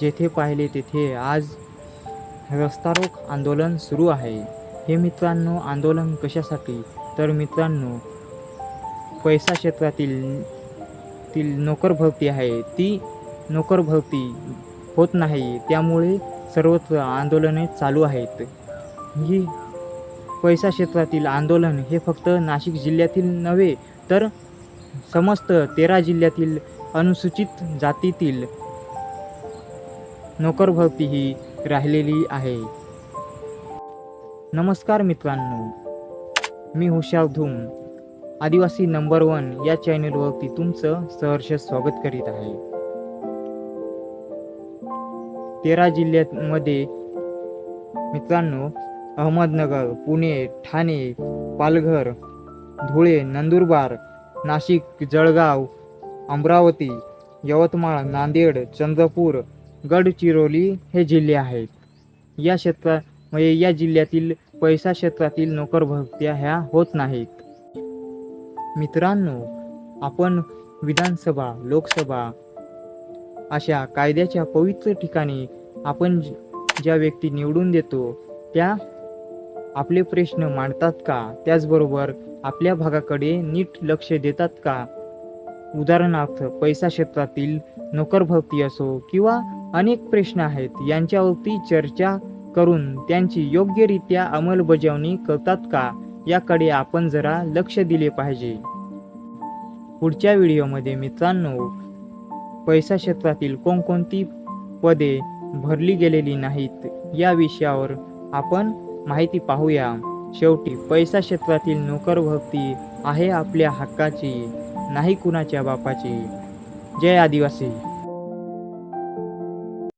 जेथे पाहिले तेथे आज रस्तारोक आंदोलन सुरू आहे. हे मित्रांनो आंदोलन कशासाठी? तर मित्रांनो पैसा क्षेत्रातील तील नोकर भरती आहे. ती नोकर भरती होत नाही. त्यामुळे सर्वत्र आंदोलने चालू आहेत. ही पैसा क्षेत्रातील आंदोलन हे फक्त नाशिक जिल्ह्यातील नव्हे तर समस्त तेरा जिल्ह्यातील अनुसूचित जातीतील नोकरभरती ही राहिलेली आहे. नमस्कार मित्रांनो मी हुशार धूम. आदिवासी नंबर वन या चॅनलवरती तुमचं सहर्ष स्वागत करीत आहे. तेरा जिल्ह्यांमध्ये मित्रांनो अहमदनगर पुणे ठाणे पालघर धुळे नंदुरबार नाशिक जळगाव अमरावती यवतमाळ नांदेड चंद्रपूर गडचिरोली हे जिल्हे आहेत. या क्षेत्रात म्हणजे या जिल्ह्यातील पैसा क्षेत्रातील नोकरभरत्या ह्या होत नाहीत. मित्रांनो आपण विधानसभा लोकसभा अशा कायद्याच्या पवित्र ठिकाणी आपण ज्या व्यक्ती निवडून देतो त्या आपले प्रश्न मांडतात का? त्याचबरोबर आपल्या भागाकडे नीट लक्ष देतात का? उदाहरणार्थ पैसा क्षेत्रातील नोकरभरती असो किंवा अनेक प्रश्न आहेत. यांच्यावरती चर्चा करून त्यांची योग्यरित्या अंमलबजावणी करतात का याकडे आपण जरा लक्ष दिले पाहिजे. पुढच्या व्हिडिओमध्ये मित्रांनो पैसा क्षेत्रातील कोणकोणती पदे भरली गेलेली नाहीत या विषयावर आपण माहिती पाहूया. शेवटी पैसा क्षेत्रातील नोकर आहे आपल्या हक्काची नाही कुणाच्या बापाची. जय आदिवासी.